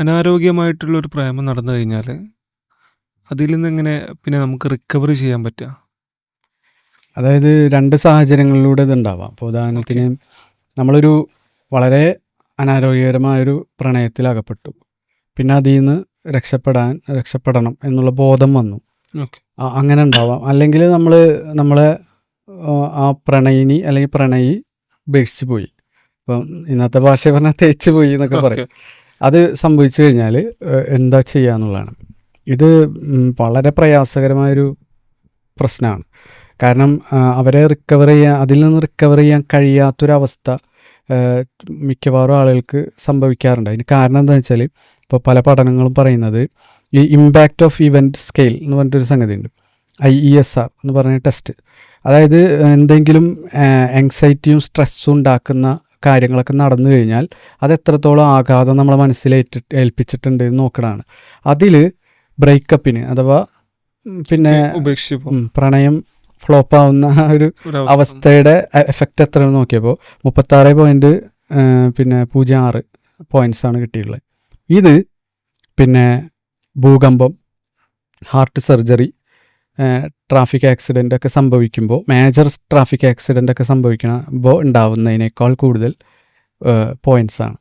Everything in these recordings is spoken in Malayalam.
അനാരോഗ്യമായിട്ടുള്ള ഒരു പ്രേമം നടന്നു കഴിഞ്ഞാൽ അതിൽ നിന്ന് എങ്ങനെ പിന്നെ നമുക്ക് റിക്കവറി ചെയ്യാൻ പറ്റുക? അതായത് രണ്ട് സാഹചര്യങ്ങളിലൂടെ ഇതുണ്ടാവാം അപ്പോൾ ഉദാഹരണത്തിന് നമ്മളൊരു വളരെ അനാരോഗ്യകരമായൊരു പ്രണയത്തിൽ അകപ്പെട്ടു. പിന്നെ അതിൽ നിന്ന് രക്ഷപ്പെടാൻ രക്ഷപ്പെടണം എന്നുള്ള ബോധം വന്നു. അങ്ങനെ ഉണ്ടാവാം. അല്ലെങ്കിൽ നമ്മൾ നമ്മളെ ആ, ആ പ്രണയിനി അല്ലെങ്കിൽ പ്രണയി ഉപേക്ഷിച്ച് പോയി ഇപ്പം ഇന്നത്തെ ഭാഷ പറഞ്ഞാൽ തേച്ച് പോയി എന്നൊക്കെ പറയും. അത് സംഭവിച്ചു കഴിഞ്ഞാൽ എന്താ ചെയ്യുക എന്നുള്ളതാണ്. ഇത് വളരെ പ്രയാസകരമായൊരു പ്രശ്നമാണ് കാരണം അവരെ റിക്കവർ ചെയ്യാൻ അതിൽ നിന്ന് റിക്കവർ ചെയ്യാൻ കഴിയാത്തൊരവസ്ഥ മിക്കവാറും ആളുകൾക്ക് സംഭവിക്കാറുണ്ട്. അതിന് കാരണം എന്താണെന്ന് വെച്ചാൽ ഇപ്പോൾ പല പഠനങ്ങളും പറയുന്നത് ഈ ഇമ്പാക്റ്റ് ഓഫ് ഇവന്റ് സ്കെയിൽ എന്ന് പറഞ്ഞിട്ടൊരു സംഗതി ഉണ്ട് ഐ ഇ എസ് ആർ എന്ന് പറഞ്ഞ ടെസ്റ്റ് അതായത് എന്തെങ്കിലും ആങ്സൈറ്റിയും സ്ട്രെസ്സും ഉണ്ടാക്കുന്ന കാര്യങ്ങളൊക്കെ നടന്നു കഴിഞ്ഞാൽ അത് എത്രത്തോളം ആഘാതം നമ്മളെ മനസ്സിലേറ്റ് ഏൽപ്പിച്ചിട്ടുണ്ട് എന്ന് നോക്കണതാണ്. അതിൽ ബ്രേക്കപ്പിന് അഥവാ പിന്നെ പ്രണയം ഫ്ലോപ്പ് ആവുന്ന ഒരു അവസ്ഥയുടെ എഫക്റ്റ് എത്രയാണെന്ന് നോക്കിയപ്പോൾ മുപ്പത്താറ് പോയിന്റ് പിന്നെ പൂജ്യം ആറ് പോയിന്റ്സ് ആണ് കിട്ടിയിട്ടുള്ളത്. ഇത് പിന്നെ ഭൂകമ്പം ഹാർട്ട് സർജറി ട്രാഫിക് ആക്സിഡന്റ് ഒക്കെ സംഭവിക്കുമ്പോൾ മേജർ ട്രാഫിക് ആക്സിഡന്റ് ഒക്കെ സംഭവിക്കുമ്പോൾ ഉണ്ടാവുന്നതിനേക്കാൾ കൂടുതൽ പോയിന്റ്സ് ആണ്.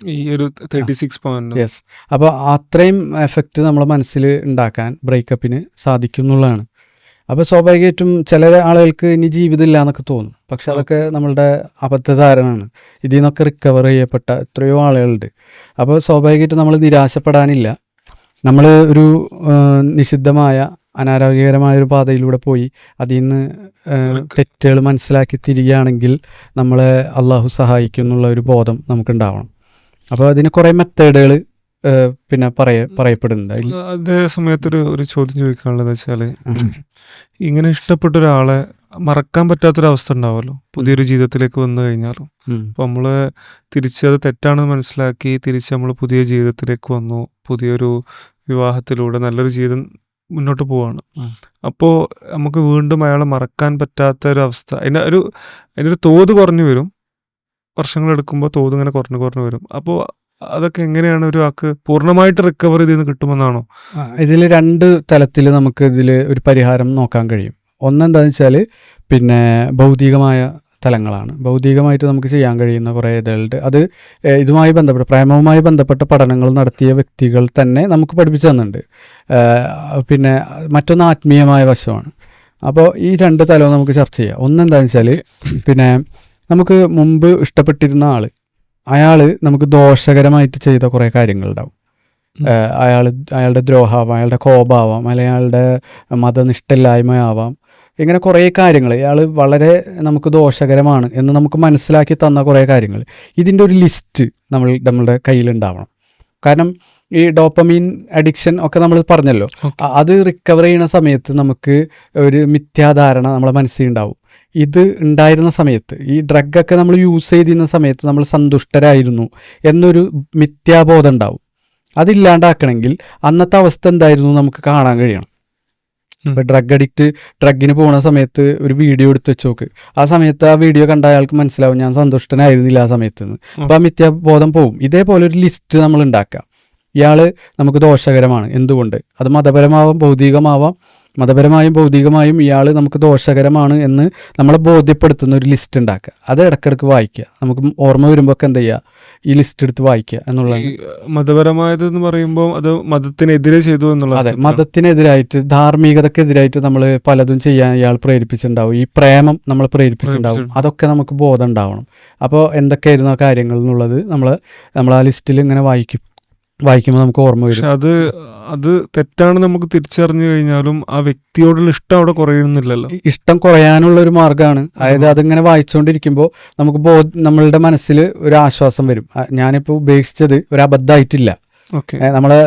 ഈ ഒരു തേർട്ടി സിക്സ് പോയിന്റ് യെസ് അപ്പോൾ അത്രയും എഫക്റ്റ് നമ്മളെ മനസ്സിൽ ഉണ്ടാക്കാൻ ബ്രേക്കപ്പിന് സാധിക്കും എന്നുള്ളതാണ് അപ്പോൾ സ്വാഭാവികമായിട്ടും ചില ആളുകൾക്ക് ഇനി ജീവിതമില്ല എന്നൊക്കെ തോന്നും. പക്ഷെ അതൊക്കെ നമ്മളുടെ അബദ്ധധാരണമാണ് ഇതിൽ നിന്നൊക്കെ റിക്കവർ ചെയ്യപ്പെട്ട എത്രയോ ആളുകളുണ്ട്. അപ്പോൾ സ്വാഭാവികമായിട്ടും നമ്മൾ നിരാശപ്പെടാനില്ല. നമ്മൾ ഒരു നിഷിദ്ധമായ അനാരോഗ്യകരമായ ഒരു പാതയിലൂടെ പോയി. അതിൽ നിന്ന് തെറ്റുകൾ മനസ്സിലാക്കി തിരികെയാണെങ്കിൽ നമ്മളെ അള്ളാഹു സഹായിക്കും എന്നുള്ള ഒരു ബോധം നമുക്കുണ്ടാവണം. അപ്പോൾ അതിന് കുറേ മെത്തേഡുകൾ പിന്നെ പറയ പറയപ്പെടുന്നുണ്ട്. അതേ സമയത്തൊരു ഒരു ചോദ്യം ചോദിക്കാനുള്ളത് വെച്ചാൽ ഇങ്ങനെ ഇഷ്ടപ്പെട്ട ഒരാളെ മറക്കാൻ പറ്റാത്തൊരവസ്ഥ ഉണ്ടാവുമല്ലോ പുതിയൊരു ജീവിതത്തിലേക്ക് വന്നു കഴിഞ്ഞാലും. അപ്പൊ നമ്മൾ തിരിച്ച് അത് തെറ്റാണെന്ന് മനസ്സിലാക്കി തിരിച്ച് നമ്മൾ പുതിയ ജീവിതത്തിലേക്ക് വന്നു. പുതിയൊരു വിവാഹത്തിലൂടെ നല്ലൊരു ജീവിതം മുന്നോട്ട് പോവാണ്. അപ്പോൾ നമുക്ക് വീണ്ടും അയാളെ മറക്കാൻ പറ്റാത്ത ഒരു അവസ്ഥ അതിന്റെ ഒരു അതിന്റെ ഒരു തോത് കുറഞ്ഞു വരും. വർഷങ്ങളെടുക്കുമ്പോൾ തോത് ഇങ്ങനെ കുറഞ്ഞു കുറഞ്ഞു വരും. അപ്പോൾ അതൊക്കെ എങ്ങനെയാണ് ഒരു ആക്ക് പൂർണമായിട്ട് റിക്കവർ ചെയ്ത് കിട്ടുമെന്നാണോ? ഇതിൽ രണ്ട് തലത്തിൽ നമുക്ക് ഇതിൽ ഒരു പരിഹാരം നോക്കാൻ കഴിയും. ഒന്നെന്താണെന്ന് വെച്ചാൽ പിന്നെ ഭൗതികമായ തലങ്ങളാണ് ഭൗതികമായിട്ട് നമുക്ക് ചെയ്യാൻ കഴിയുന്ന കുറേ ഇതുകളുണ്ട്. അത് ഇതുമായി ബന്ധപ്പെട്ട് പ്രേമവുമായി ബന്ധപ്പെട്ട പഠനങ്ങൾ നടത്തിയ വ്യക്തികൾ തന്നെ നമുക്ക് പഠിപ്പിച്ചു തന്നിട്ടുണ്ട്. പിന്നെ മറ്റൊന്ന് ആത്മീയമായ വശമാണ്. അപ്പോൾ ഈ രണ്ട് തലവും നമുക്ക് ചർച്ച ചെയ്യാം. ഒന്നെന്താണെന്ന് വെച്ചാൽ പിന്നെ നമുക്ക് മുമ്പ് ഇഷ്ടപ്പെട്ടിരുന്ന ആൾ അയാൾ നമുക്ക് ദോഷകരമായിട്ട് ചെയ്ത കുറേ കാര്യങ്ങളുണ്ടാവും. അയാൾ അയാളുടെ ദ്രോഹാവാം അയാളുടെ കോപാവാം അല്ലെങ്കിൽ അയാളുടെ മതനിഷ്ഠയില്ലായ്മയാവാം ഇങ്ങനെ കുറേ കാര്യങ്ങൾ. ഇയാൾ വളരെ നമുക്ക് ദോഷകരമാണ് എന്ന് നമുക്ക് മനസ്സിലാക്കി തന്ന കുറേ കാര്യങ്ങൾ. ഇതിന്റെ ഒരു ലിസ്റ്റ് നമ്മൾ നമ്മളുടെ കയ്യിലുണ്ടാവണം. കാരണം ഈ ഡോപ്പമീൻ അഡിക്ഷൻ ഒക്കെ നമ്മൾ പറഞ്ഞല്ലോ. അത് റിക്കവർ ചെയ്യുന്ന സമയത്ത് നമുക്ക് ഒരു മിഥ്യാധാരണ നമ്മുടെ മനസ്സിൽ ഉണ്ടാവും. ഇത് ഉണ്ടായിരുന്ന സമയത്ത് ഈ ഡ്രഗൊക്കെ നമ്മൾ യൂസ് ചെയ്തിരുന്ന സമയത്ത് നമ്മൾ സന്തുഷ്ടരായിരുന്നു എന്നൊരു മിഥ്യാബോധം ഉണ്ടാവും. അതില്ലാണ്ടാക്കണമെങ്കിൽ അന്നത്തെ അവസ്ഥ എന്തായിരുന്നു നമുക്ക് കാണാൻ കഴിയണം. ഇപ്പൊ ഡ്രഗ് അഡിക്റ്റ് ഡ്രഗിന് പോണ സമയത്ത് ഒരു വീഡിയോ എടുത്ത് വെച്ച് നോക്ക്. ആ സമയത്ത് ആ വീഡിയോ കണ്ട അയാൾക്ക് മനസ്സിലാവും ഞാൻ സന്തുഷ്ടനായിരുന്നില്ല ആ സമയത്ത് അപ്പൊ ആ മിഥ്യാബോധം പോവും. ഇതേപോലെ ഒരു ലിസ്റ്റ് നമ്മൾ ഉണ്ടാക്കാം ഇയാൾ നമുക്ക് ദോഷകരമാണ്. എന്തുകൊണ്ട്? അത് മതപരമാവാം ഭൗതികമാവാം മതപരമായും ഭൗതികമായും ഇയാൾ നമുക്ക് ദോഷകരമാണ് എന്ന് നമ്മളെ ബോധ്യപ്പെടുത്തുന്ന ഒരു ലിസ്റ്റ് ഉണ്ടാക്കുക. അത് ഇടയ്ക്കിടയ്ക്ക് വായിക്കുക. നമുക്ക് ഓർമ്മ വരുമ്പോൾ ഒക്കെ എന്ത് ചെയ്യുക? ഈ ലിസ്റ്റ് എടുത്ത് വായിക്കുക എന്നുള്ളതാണ്. ഈ മതപരമായത് എന്ന് പറയുമ്പോൾ അത് മതത്തിനെതിരെ ചെയ്തു എന്നുള്ള അതെ. മതത്തിനെതിരായിട്ട് ധാർമ്മികതക്കെതിരായിട്ട് നമ്മൾ പലതും ചെയ്യാൻ ഇയാൾ പ്രേരിപ്പിച്ചിട്ടുണ്ടാവും. ഈ പ്രേമം നമ്മൾ പ്രേരിപ്പിച്ചിട്ടുണ്ടാവും. പ്രേരിപ്പിച്ചിട്ടുണ്ട്. അതൊക്കെ നമുക്ക് ബോധം ഉണ്ടാവണം. അപ്പോൾ എന്തൊക്കെയായിരുന്നു ആ കാര്യങ്ങൾ എന്നുള്ളത് നമ്മൾ നമ്മൾ ആ ലിസ്റ്റിൽ ഇങ്ങനെ വായിക്കും. വായിക്കുമ്പോൾ നമുക്ക് ഓർമ്മ വരും. പക്ഷെ അത് അത് തെറ്റാണ് നമുക്ക് തിരിച്ചറിഞ്ഞു കഴിഞ്ഞാലും ആ വ്യക്തിയോടുള്ള ഇഷ്ടം അവിടെ കുറയുന്നില്ലല്ലോ. ഇഷ്ടം കുറയാനുള്ള ഒരു മാർഗമാണ് അതായത് അതിങ്ങനെ വായിച്ചുകൊണ്ടിരിക്കുമ്പോൾ നമുക്ക് ബോധ നമ്മളുടെ മനസ്സിൽ ഒരു ആശ്വാസം വരും. ഞാനിപ്പോൾ ഉപേക്ഷിച്ചത് ഒരു അബദ്ധമായിട്ടില്ല. നമ്മളെ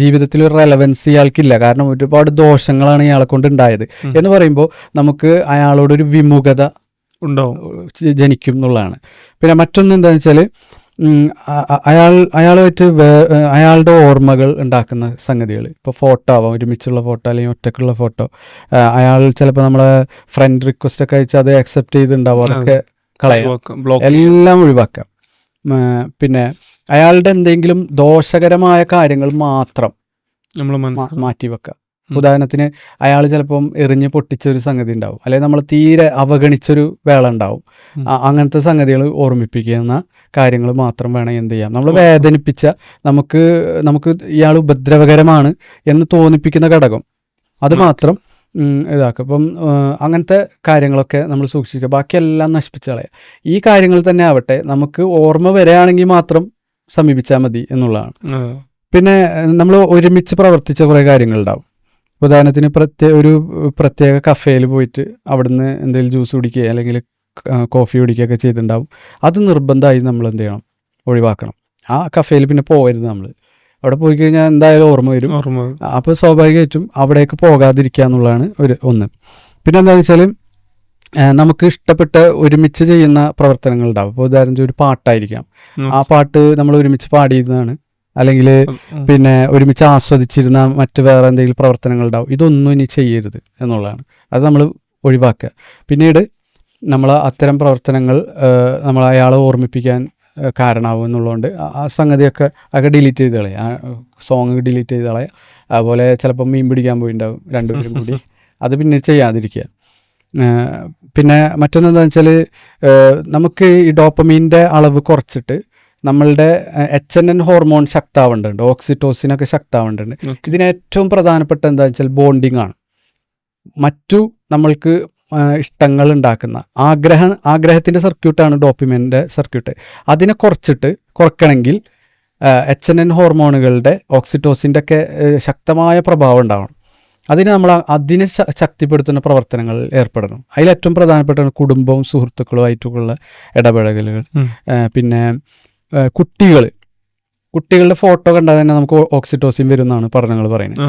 ജീവിതത്തിൽ ഒരു റെലവൻസ് ഇയാൾക്കില്ല കാരണം ഒരുപാട് ദോഷങ്ങളാണ് ഇയാളെ കൊണ്ട് ഉണ്ടായത് എന്ന് പറയുമ്പോൾ നമുക്ക് അയാളോടൊരു വിമുഖത ഉണ്ടാവും. ജനിക്കും എന്നുള്ളതാണ്. പിന്നെ മറ്റൊന്ന് എന്താണെന്ന് വെച്ചാൽ അയാൾ അയാളുമായിട്ട് വേ അയാളുടെ ഓർമ്മകൾ ഉണ്ടാക്കുന്ന സംഗതികൾ. ഇപ്പോൾ ഫോട്ടോ ആവാം ഒരുമിച്ചുള്ള ഫോട്ടോ അല്ലെങ്കിൽ ഒറ്റക്കുള്ള ഫോട്ടോ അയാൾ ചിലപ്പോൾ നമ്മളെ ഫ്രണ്ട് റിക്വസ്റ്റ് ഒക്കെ അയച്ചാൽ അത് അക്സെപ്റ്റ് ചെയ്തിട്ടുണ്ടാവും അതൊക്കെ കളയാം. എല്ലാം ഒഴിവാക്കാം. പിന്നെ അയാളുടെ എന്തെങ്കിലും ദോഷകരമായ കാര്യങ്ങൾ മാത്രം നമ്മൾ മാറ്റി വെക്കുക ഉദാഹരണത്തിന് അയാൾ ചിലപ്പം എറിഞ്ഞ് പൊട്ടിച്ചൊരു സംഗതി ഉണ്ടാവും അല്ലെങ്കിൽ നമ്മൾ തീരെ അവഗണിച്ചൊരു വേള ഉണ്ടാവും അങ്ങനത്തെ സംഗതികൾ ഓർമ്മിപ്പിക്കുന്ന കാര്യങ്ങൾ മാത്രം വേണം എന്ത് ചെയ്യാം. നമ്മൾ വേദനിപ്പിച്ച നമുക്ക് നമുക്ക് ഇയാൾ ഉപദ്രവകരമാണ് എന്ന് തോന്നിപ്പിക്കുന്ന ഘടകം. അത് മാത്രം ഇതാക്കും. അപ്പം അങ്ങനത്തെ കാര്യങ്ങളൊക്കെ നമ്മൾ സൂക്ഷിക്കുക. ബാക്കിയെല്ലാം നശിപ്പിച്ച് കളയുക ഈ കാര്യങ്ങൾ തന്നെ ആവട്ടെ. നമുക്ക് ഓർമ്മ വരികയാണെങ്കിൽ മാത്രം സമീപിച്ചാൽ മതി എന്നുള്ളതാണ്. പിന്നെ നമ്മൾ ഒരുമിച്ച് പ്രവർത്തിച്ച കുറേ കാര്യങ്ങളുണ്ടാവും. ഉദാഹരണത്തിന് പ്രത്യേക ഒരു പ്രത്യേക കഫേയിൽ പോയിട്ട് അവിടുന്ന് എന്തെങ്കിലും ജ്യൂസ് കുടിക്കുക അല്ലെങ്കിൽ കോഫി കുടിക്കുകയൊക്കെ ചെയ്തിട്ടുണ്ടാവും. അത് നിർബന്ധമായി നമ്മൾ എന്ത് ചെയ്യണം? ഒഴിവാക്കണം. ആ കഫേയിൽ പിന്നെ പോകരുത് നമ്മൾ. അവിടെ പോയി കഴിഞ്ഞാൽ എന്തായാലും ഓർമ്മ വരും. ഓർമ്മ അപ്പോൾ സ്വാഭാവികമായിട്ടും അവിടേക്ക് പോകാതിരിക്കുക എന്നുള്ളതാണ് ഒരു ഒന്ന്. പിന്നെ എന്താണെന്ന് വെച്ചാൽ നമുക്ക് ഇഷ്ടപ്പെട്ട ഒരുമിച്ച് ചെയ്യുന്ന പ്രവർത്തനങ്ങൾ ഉണ്ടാവും. ഇപ്പോൾ ഉദാഹരണത്തിന് ഒരു പാട്ടായിരിക്കാം. ആ പാട്ട് നമ്മൾ ഒരുമിച്ച് പാടിയിരുന്നതാണ്. അല്ലെങ്കിൽ പിന്നെ ഒരുമിച്ച് ആസ്വദിച്ചിരുന്ന മറ്റ് വേറെ എന്തെങ്കിലും പ്രവർത്തനങ്ങൾ ഉണ്ടാവും. ഇതൊന്നും ഇനി ചെയ്യരുത് എന്നുള്ളതാണ്. അത് നമ്മൾ ഒഴിവാക്കുക. പിന്നീട് നമ്മൾ അത്തരം പ്രവർത്തനങ്ങൾ നമ്മൾ അയാളെ ഓർമ്മിപ്പിക്കാൻ കാരണമാവും എന്നുള്ളതുകൊണ്ട് ആ- സംഗതിയൊക്കെ ഒക്കെ ഡിലീറ്റ് ചെയ്ത് കളയാം. ആ സോങ് ഡിലീറ്റ് ചെയ്ത് കളയാം. അതുപോലെ ചിലപ്പോൾ മീൻ പിടിക്കാൻ പോയിണ്ടാവും രണ്ടുപേരും കൂടി. അത് പിന്നെ ചെയ്യാതിരിക്കുക. പിന്നെ മറ്റൊന്നെന്താണെന്ന് വെച്ചാൽ നമുക്ക് ഈ ഡോപ്പമീന്റെ അളവ് കുറച്ചിട്ട് നമ്മളുടെ എച്ച് എൻ എൻ ഹോർമോൺ ശക്താവേണ്ടതുണ്ട് ഓക്സിറ്റോസിനൊക്കെ ശക്താവേണ്ടതുണ്ട്. ഇതിന് ഏറ്റവും പ്രധാനപ്പെട്ട എന്താ വെച്ചാൽ ബോണ്ടിങ് ആണ്. മറ്റു നമ്മൾക്ക് ഇഷ്ടങ്ങൾ ഉണ്ടാക്കുന്ന ആഗ്രഹ ആഗ്രഹത്തിന്റെ സർക്യൂട്ടാണ് ഡോപ്പിമിന്റെ സർക്യൂട്ട് അതിനെ കുറച്ചിട്ട് കുറയ്ക്കണമെങ്കിൽ എച്ച് എൻ എൻ ഹോർമോണുകളുടെ ഓക്സിറ്റോസിന്റെ ഒക്കെ ശക്തമായ പ്രഭാവം ഉണ്ടാവണം. അതിന് നമ്മൾ അതിനെ ശക്തിപ്പെടുത്തുന്ന പ്രവർത്തനങ്ങളിൽ ഏർപ്പെടണം. അതിലേറ്റവും പ്രധാനപ്പെട്ട കുടുംബവും സുഹൃത്തുക്കളുമായിട്ടുള്ള ഇടപെടലുകൾ. പിന്നെ കുട്ടികൾ കുട്ടികളുടെ ഫോട്ടോ കണ്ടാൽ തന്നെ നമുക്ക് ഓക്സിറ്റോസിൻ വരുന്നതാണ് പഠനങ്ങൾ പറയുന്നത്.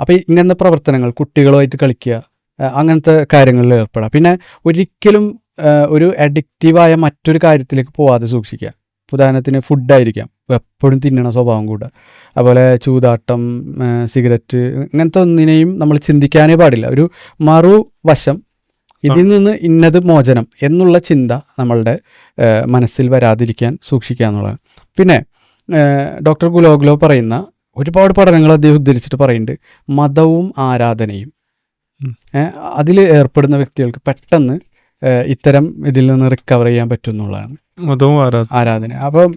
അപ്പോൾ ഇങ്ങനത്തെ പ്രവർത്തനങ്ങൾ കുട്ടികളുമായിട്ട് കളിക്കുക അങ്ങനത്തെ കാര്യങ്ങളിൽ ഏർപ്പെടാം പിന്നെ ഒരിക്കലും ഒരു അഡിക്റ്റീവായ മറ്റൊരു കാര്യത്തിലേക്ക് പോവാതെ സൂക്ഷിക്കുക. ഉദാഹരണത്തിന് ഫുഡായിരിക്കാം എപ്പോഴും തിന്നണ സ്വഭാവം കൂടെ. അതുപോലെ ചൂതാട്ടം സിഗരറ്റ് ഇങ്ങനത്തെ ഒന്നിനെയും നമ്മൾ ചിന്തിക്കാനേ പാടില്ല. ഒരു മറുവശം ഇതിൽ നിന്ന് ഇന്നത് മോചനം എന്നുള്ള ചിന്ത നമ്മളുടെ മനസ്സിൽ വരാതിരിക്കാൻ സൂക്ഷിക്കുക എന്നുള്ളതാണ്. പിന്നെ ഡോക്ടർ ഗുലോഗ്ലോ പറയുന്ന ഒരുപാട് പഠനങ്ങൾ അദ്ദേഹം ഉദ്ധരിച്ചിട്ട് പറയുന്നുണ്ട്. മതവും ആരാധനയും. അതിൽ ഏർപ്പെടുന്ന വ്യക്തികൾക്ക് പെട്ടെന്ന് ഇത്തരം ഇതിൽ നിന്ന് റിക്കവർ ചെയ്യാൻ പറ്റും എന്നുള്ളതാണ്. മതവും ആരാധന. ആരാധന. അപ്പം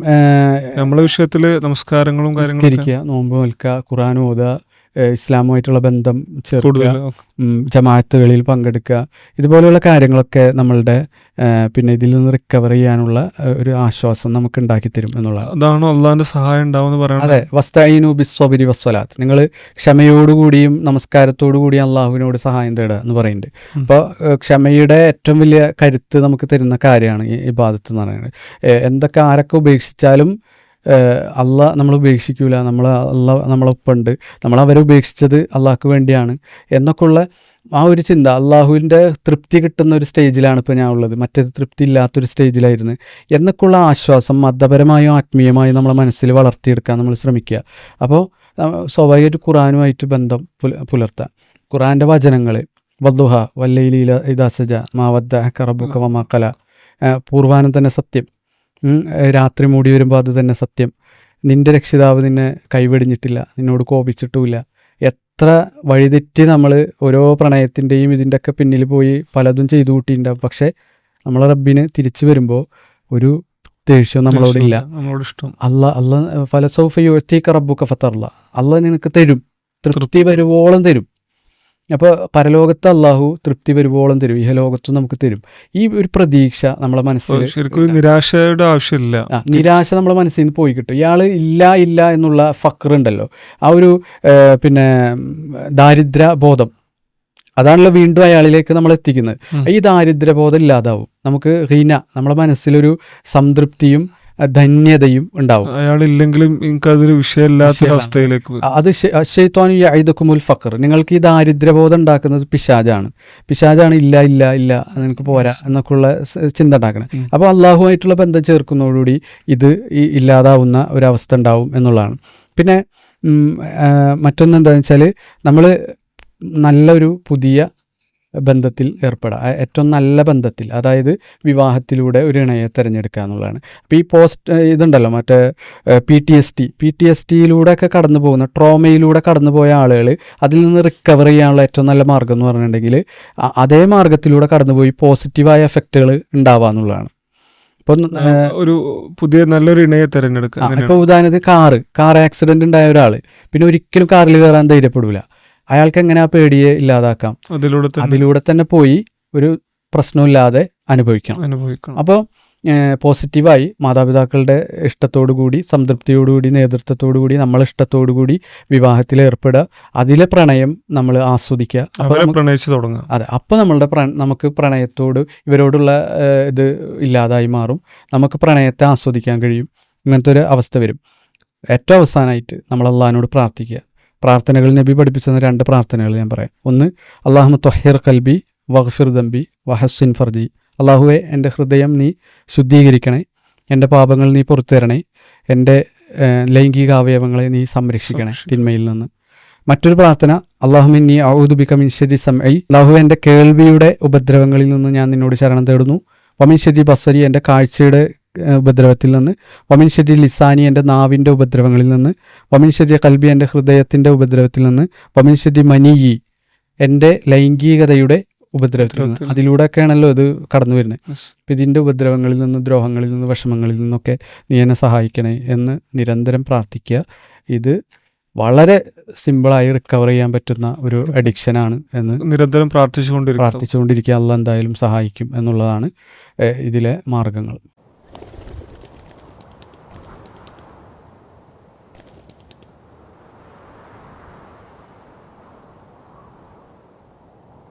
നമ്മളെ വിഷയത്തിൽ നമസ്കാരങ്ങളും കാര്യങ്ങളും നോമ്പ് നിൽക്കുക ഖുറാൻ ഓതുക ഇസ്ലാമുമായിട്ടുള്ള ബന്ധം ചേർക്കുക ജമാഅത്തുകളിൽ പങ്കെടുക്കുക ഇതുപോലെയുള്ള കാര്യങ്ങളൊക്കെ നമ്മളുടെ പിന്നെ ഇതിൽ നിന്ന് റിക്കവർ ചെയ്യാനുള്ള ഒരു ആശ്വാസം നമുക്ക് ഉണ്ടാക്കി തരും എന്നുള്ളതാണ്. അതാണ് അള്ളാന്റെ സഹായം ഉണ്ടാവും പറയുന്നത്. അതെ വസ്തൈനു ബിസ്വബിരി വസ്വലാത്ത് നിങ്ങൾ ക്ഷമയോടുകൂടിയും നമസ്കാരത്തോടുകൂടിയും അള്ളാഹുവിനോട് സഹായം തേടുക എന്ന് പറയുന്നുണ്ട്. അപ്പോൾ ക്ഷമയുടെ ഏറ്റവും വലിയ കരുത്ത് നമുക്ക് തരുന്ന കാര്യമാണ് ഈ ഇബാദത്ത് എന്ന് പറയുന്നത്. എന്തൊക്കെ ആരൊക്കെ ഉപേക്ഷിച്ചാലും അല്ല നമ്മൾ ഉപേക്ഷിക്കൂല. നമ്മൾ അല്ല നമ്മളൊപ്പമുണ്ട് നമ്മൾ അവരെ ഉപേക്ഷിച്ചത് അള്ളാഹ്ക്ക് വേണ്ടിയാണ്. എന്നൊക്കെയുള്ള ആ ഒരു ചിന്ത അള്ളാഹുവിന്റെ തൃപ്തി കിട്ടുന്ന ഒരു സ്റ്റേജിലാണ് ഇപ്പോൾ ഞാൻ ഉള്ളത്. മറ്റേത് തൃപ്തി ഇല്ലാത്തൊരു സ്റ്റേജിലായിരുന്നു. എന്നൊക്കെയുള്ള ആശ്വാസം മതപരമായും ആത്മീയമായും നമ്മളെ മനസ്സിൽ വളർത്തിയെടുക്കാൻ നമ്മൾ ശ്രമിക്കുക. അപ്പോൾ സ്വാഭാവികമായിട്ട് ഖുറാനുമായിട്ട് ബന്ധം പുല പുലർത്താം. ഖുറാന്റെ വചനങ്ങൾ വദ്ദുഹ വല്ലയിലീല ഇദാസജ മാവദ്ദ കറബുക്ക വമാക്കല പൂർവാനം തന്നെ സത്യം. രാത്രി മൂടി വരുമ്പോൾ അത് തന്നെ സത്യം. നിന്റെ രക്ഷിതാവ് നിന്നെ കൈവെടിഞ്ഞിട്ടില്ല നിന്നോട് കോപിച്ചിട്ടുമില്ല. എത്ര വഴിതെറ്റി നമ്മൾ ഓരോ പ്രണയത്തിന്റെയും ഇതിന്റെയൊക്കെ പിന്നിൽ പോയി പലതും ചെയ്തു കൂട്ടിയിട്ടുണ്ടാവും പക്ഷേ നമ്മളെ റബ്ബിന് തിരിച്ചു വരുമ്പോൾ ഒരു ദേഷ്യവും നമ്മളോടില്ല നമ്മളോട് ഇഷ്ടം. അല്ല അല്ല ഫലസൗഫ യുവത്തേക്ക് റബ്ബുക്ക ഫത്തർല അല്ല നിനക്ക് തരും. തൃപ്തി. വരുവോളം തരും. അപ്പോൾ പരലോകത്ത് അള്ളാഹു തൃപ്തി വരുവോളം തരും. ഇഹലോകത്തും നമുക്ക് തരും. ഈ ഒരു പ്രതീക്ഷ നമ്മളെ മനസ്സിൽ ശരിക്കും നിരാശയുടെ ആവശ്യമില്ല. നിരാശ നമ്മളെ മനസ്സിൽ നിന്ന് പോയി കിട്ടും. ഇയാൾ ഇല്ല ഇല്ല എന്നുള്ള ഫക്ർ ഉണ്ടല്ലോ. ആ ഒരു പിന്നെ ദാരിദ്ര്യ ബോധം. അതാണല്ലോ വീണ്ടും അയാളിലേക്ക് നമ്മൾ എത്തിക്കുന്നത്. ഈ ദാരിദ്ര്യബോധം ഇല്ലാതാവും. നമുക്ക് ഹീന നമ്മളെ മനസ്സിലൊരു സംതൃപ്തിയും ധന്യതയും ഉണ്ടാവും. അയാളില്ലെങ്കിലും എനിക്കതൊരു വിഷയമില്ലാത്തൊരവസ്ഥയിലേക്ക് അത് ഷെയ്ത്താനു ഐദക്കുമുൽ ഫക്കർ നിങ്ങൾക്ക് ഈ ദാരിദ്ര്യബോധം ഉണ്ടാക്കുന്നത് പിശാജാണ്. പിശാജാണ് ഇല്ല ഇല്ല ഇല്ല നിനക്ക് പോരാ എന്നൊക്കെ ഉള്ള ചിന്ത ഉണ്ടാക്കണം. അപ്പോൾ അള്ളാഹുമായിട്ടുള്ള ബന്ധം ചേർക്കുന്നതോടുകൂടി ഇത് ഈ ഇല്ലാതാവുന്ന ഒരവസ്ഥ ഉണ്ടാവും എന്നുള്ളതാണ്. പിന്നെ മറ്റൊന്ന് എന്താണെന്ന് വെച്ചാൽ നമ്മൾ നല്ലൊരു പുതിയ ബന്ധത്തിൽ ഏർപ്പെടാം. ഏറ്റവും നല്ല ബന്ധത്തിൽ അതായത് വിവാഹത്തിലൂടെ ഒരു ഇണയെ തിരഞ്ഞെടുക്കുക എന്നുള്ളതാണ്. അപ്പോൾ ഈ പോസ്റ്റ് ഇതുണ്ടല്ലോ മറ്റേ P T S T P T S ടിയിലൂടെ ഒക്കെ കടന്നു പോകുന്ന ട്രോമയിലൂടെ കടന്നു പോയ ആളുകൾ അതിൽ നിന്ന് റിക്കവർ ചെയ്യാനുള്ള ഏറ്റവും നല്ല മാർഗം എന്ന് പറഞ്ഞിട്ടുണ്ടെങ്കിൽ അതേ മാർഗത്തിലൂടെ കടന്നുപോയി പോസിറ്റീവായ എഫക്റ്റുകൾ ഉണ്ടാവുക എന്നുള്ളതാണ്. ഇപ്പം ഒരു പുതിയ നല്ലൊരു ഇണയെ തിരഞ്ഞെടുക്കുക ഇപ്പൊ ഉദാഹരണത്തിന് കാറ് കാർ ആക്സിഡന്റ് ഉണ്ടായ ഒരാൾ പിന്നെ ഒരിക്കലും കാറിൽ കയറാൻ ധൈര്യപ്പെടൂല. അയാൾക്ക് എങ്ങനെ ആ പേടിയെ ഇല്ലാതാക്കാം? അതിലൂടെ തന്നെ അതിലൂടെ തന്നെ പോയി ഒരു പ്രശ്നമില്ലാതെ അനുഭവിക്കണം. അനുഭവിക്കണം. അപ്പോൾ പോസിറ്റീവായി മാതാപിതാക്കളുടെ ഇഷ്ടത്തോടു കൂടി സംതൃപ്തിയോടുകൂടി നേതൃത്വത്തോടു കൂടി നമ്മളെ ഇഷ്ടത്തോടു കൂടി വിവാഹത്തിൽ ഏർപ്പെടുക. അതിലെ പ്രണയം നമ്മൾ ആസ്വദിക്കുക. പ്രണയിച്ച് അതെ അപ്പോൾ നമ്മളുടെ നമുക്ക് പ്രണയത്തോട് ഇവരോടുള്ള ഇത് ഇല്ലാതായി മാറും. നമുക്ക് പ്രണയത്തെ ആസ്വദിക്കാൻ കഴിയും. ഇങ്ങനത്തെ ഒരു അവസ്ഥ വരും. ഏറ്റവും അവസാനമായിട്ട് നമ്മൾ അള്ളഹാനോട് പ്രാർത്ഥിക്കുക. പ്രാർത്ഥനകൾ നബി പഠിപ്പിച്ചെന്ന രണ്ട് പ്രാർത്ഥനകൾ ഞാൻ പറയാം. ഒന്ന് അള്ളാഹു തൊഹീർ കൽബി വഹഫിർ ദംബി വഹസ്വിൻ ഫർജി. അള്ളാഹുവെ എന്റെ ഹൃദയം നീ ശുദ്ധീകരിക്കണേ എന്റെ പാപങ്ങൾ നീ പുറത്തു തരണേ എന്റെ ലൈംഗിക അവയവങ്ങളെ നീ സംരക്ഷിക്കണേ തിന്മയിൽ നിന്ന്. മറ്റൊരു പ്രാർത്ഥന അള്ളാഹുമിന്നി ഔദുബിക മിൻഷരി സമൈ അള്ളാഹു എന്റെ കേൾവിയുടെ ഉപദ്രവങ്ങളിൽ നിന്ന് ഞാൻ നിന്നോട് ശരണം തേടുന്നു. വമിൻഷരി ബസരി എന്റെ കാഴ്ചയുടെ ഉപദ്രവത്തിൽ നിന്ന്. വമിൻഷരി ലിസാനി എന്റെ നാവിന്റെ ഉപദ്രവങ്ങളിൽ നിന്ന്. വമിൻഷരി കൽബി എന്റെ ഹൃദയത്തിന്റെ ഉപദ്രവത്തിൽ നിന്ന്. വമിൻഷരി മനിയി എന്റെ ലൈംഗികതയുടെ ഉപദ്രവത്തിൽ നിന്ന്. അതിലൂടെയൊക്കെയാണല്ലോ ഇത് കടന്നു വരുന്നത്. അപ്പം ഇതിന്റെ ഉപദ്രവങ്ങളിൽ നിന്ന് ദ്രോഹങ്ങളിൽ നിന്ന് വിഷമങ്ങളിൽ നിന്നൊക്കെ നീ എന്നെ സഹായിക്കണേ എന്ന് നിരന്തരം പ്രാർത്ഥിക്കുക. ഇത് വളരെ സിമ്പിളായി റിക്കവർ ചെയ്യാൻ പറ്റുന്ന ഒരു അഡിക്ഷനാണ് എന്ന് നിരന്തരം പ്രാർത്ഥിച്ചുകൊണ്ട് പ്രാർത്ഥിച്ചുകൊണ്ടിരിക്കുക. അല്ല എന്തായാലും സഹായിക്കും എന്നുള്ളതാണ് ഇതിലെ മാർഗങ്ങൾ.